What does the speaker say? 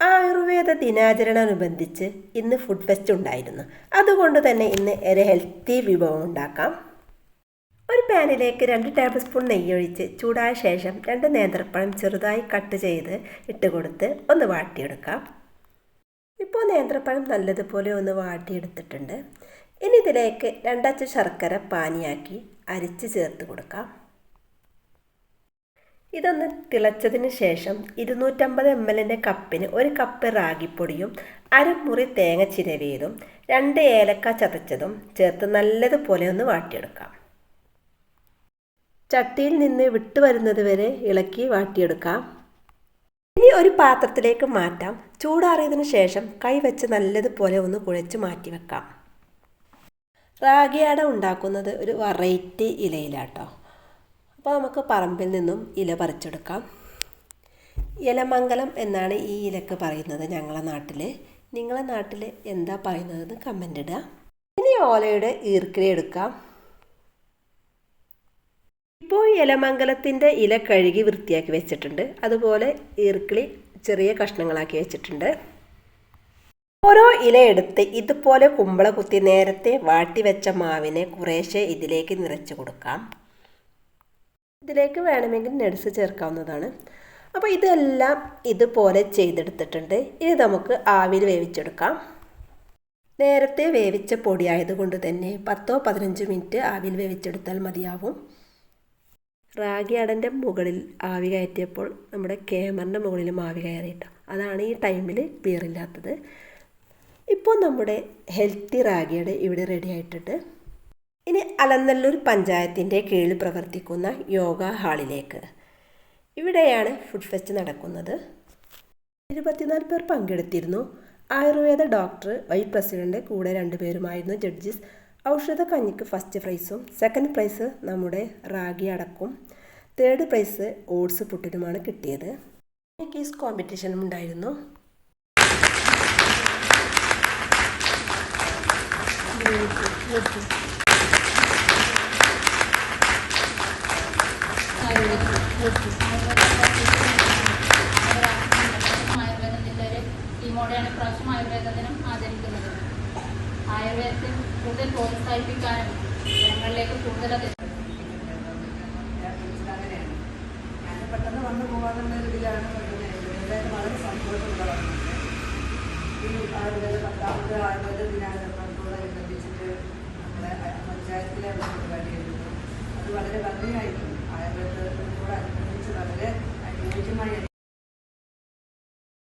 ആയുർവേദ ദിനാചരണമനുബന്ധിച്ച് ഇന്ന് food fest ഉണ്ടായിരുന്നു. അതുകൊണ്ട് തന്നെ ഇന്ന് ഒരു ഹെൽത്തി വിഭവം ഉണ്ടാക്കാം. ഒരു പാനിലേക്ക് രണ്ട് ടേബിൾ സ്പൂൺ നെയ്യൊഴിച്ച് ചൂടായ ശേഷം രണ്ട് നേന്ത്രപ്പഴം ചെറുതായി കട്ട് ചെയ്ത് ഇട്ട് കൊടുത്ത് ഒന്ന് വാട്ടിയെടുക്കാം. ഇപ്പോൾ നേന്ത്രപ്പഴം നല്ലതുപോലെ ഒന്ന് വാട്ടിയെടുത്തിട്ടുണ്ട്. ഇനി ഇതിലേക്ക് രണ്ടച്ച് ശർക്കര പാനിയാക്കി അരിച്ച് ചേർത്ത് കൊടുക്കാം. ഇതൊന്ന് തിളച്ചതിന് ശേഷം ഇരുന്നൂറ്റമ്പത് എം എല്ലിന്റെ കപ്പിന് ഒരു കപ്പ് റാഗിപ്പൊടിയും അരമുറി തേങ്ങ ചിരവിയതും രണ്ട് ഏലക്ക ചതച്ചതും ചേർത്ത് നല്ലതുപോലെ ഒന്ന് വാട്ടിയെടുക്കാം. ചട്ടിയിൽ നിന്ന് വിട്ടു വരുന്നത് വരെ ഇളക്കി വാട്ടിയെടുക്കാം. ഇനി ഒരു പാത്രത്തിലേക്ക് മാറ്റാം. ചൂടാറിയതിന് ശേഷം കൈവച്ച് നല്ലതുപോലെ ഒന്ന് കുഴച്ച് മാറ്റി വെക്കാം. റാഗിയാട ഉണ്ടാക്കുന്നത് ഒരു വെറൈറ്റി ഇലയിലാട്ടോ. അപ്പോൾ നമുക്ക് പറമ്പിൽ നിന്നും ഇല പറിച്ചെടുക്കാം. ഇലമംഗലം എന്നാണ് ഈ ഇലക്ക് പറയുന്നത് ഞങ്ങളുടെ നാട്ടിൽ. നിങ്ങളെ നാട്ടിൽ എന്താ പറയുന്നതെന്ന് കമന്റ് ഇടുക. ഇനി ഓലയുടെ ഈർക്കിലി എടുക്കാം. ഇപ്പോൾ ഇലമംഗലത്തിന്റെ ഇല കഴുകി വൃത്തിയാക്കി വെച്ചിട്ടുണ്ട്. അതുപോലെ ഈർക്കിളി ചെറിയ കഷ്ണങ്ങളാക്കി വെച്ചിട്ടുണ്ട്. ഓരോ ഇല എടുത്ത് ഇതുപോലെ കുമ്പള കുത്തി നേരത്തെ വാട്ടി വെച്ച മാവിനെ കുറേശ്ശെ ഇതിലേക്ക് നിറച്ച് കൊടുക്കാം. ഇതിലേക്ക് വേണമെങ്കിൽ നട്സ് ചേർക്കാവുന്നതാണ്. അപ്പോൾ ഇതെല്ലാം ഇതുപോലെ ചെയ്തെടുത്തിട്ടുണ്ട്. ഇനി നമുക്ക് ആവിയിൽ വേവിച്ചെടുക്കാം. നേരത്തെ വേവിച്ച പൊടി ആയതുകൊണ്ട് തന്നെ പത്തോ പതിനഞ്ച് മിനിറ്റ് ആവിയിൽ വേവിച്ചെടുത്താൽ മതിയാവും. റാഗി അടന്റെ മുകളിൽ ആവി കയറ്റിയപ്പോൾ നമ്മുടെ ക്യാമറിന്റെ മുകളിലും ആവി കയറിയിട്ട് അതാണ് ഈ ടൈമിൽ ക്ലിയർ ഇപ്പോൾ നമ്മുടെ ഹെൽത്തി റാഗിയുടെ ഇവിടെ റെഡി ആയിട്ടുണ്ട്. ഇനി അലനല്ലൂർ പഞ്ചായത്തിന്റെ കീഴിൽ പ്രവർത്തിക്കുന്ന യോഗ ഹാളിലേക്ക്. ഇവിടെയാണ് ഫുഡ് ഫെസ്റ്റ് നടക്കുന്നത്. ഇരുപത്തിനാല് പേർ പങ്കെടുത്തിരുന്നു. ആയുർവേദ ഡോക്ടർ വൈസ് പ്രസിഡന്റ് കൂടെ രണ്ടുപേരുമായിരുന്നു ജഡ്ജസ്. ഔഷധ കഞ്ഞിക്ക് ഫസ്റ്റ് പ്രൈസും സെക്കൻഡ് പ്രൈസ് നമ്മുടെ റാഗി അടക്കും. തേർഡ് പ്രൈസ് ഓട്സ് പുട്ടിനുമാണ് കിട്ടിയത്. കേസ് കോമ്പറ്റീഷനും ഉണ്ടായിരുന്നു. ആയുർവേദത്തിന്റെ ഒരു ടീമോടെയാണ് ഇപ്രാവശ്യം ആയുർവേദ ദിനം ആചരിക്കുന്നത്. ആയുർവേദത്തെ കൂടുതൽ പ്രോത്സാഹിപ്പിക്കാനും ജനങ്ങളിലേക്ക് കൂടുതൽ പെട്ടെന്ന് വന്നു പോകാനുള്ള ഇതിലാണ് എന്തായാലും വളരെ സന്തോഷമുള്ളതാണ്. ഈ ആയുർവേദ പത്താമത് ആയുർവേദ ദിനാചരണത്തോടനുബന്ധിച്ചിട്ട് നമ്മുടെ പഞ്ചായത്തിലെ പരിപാടിയായിരുന്നു അത് വളരെ ഭംഗിയായിരുന്നു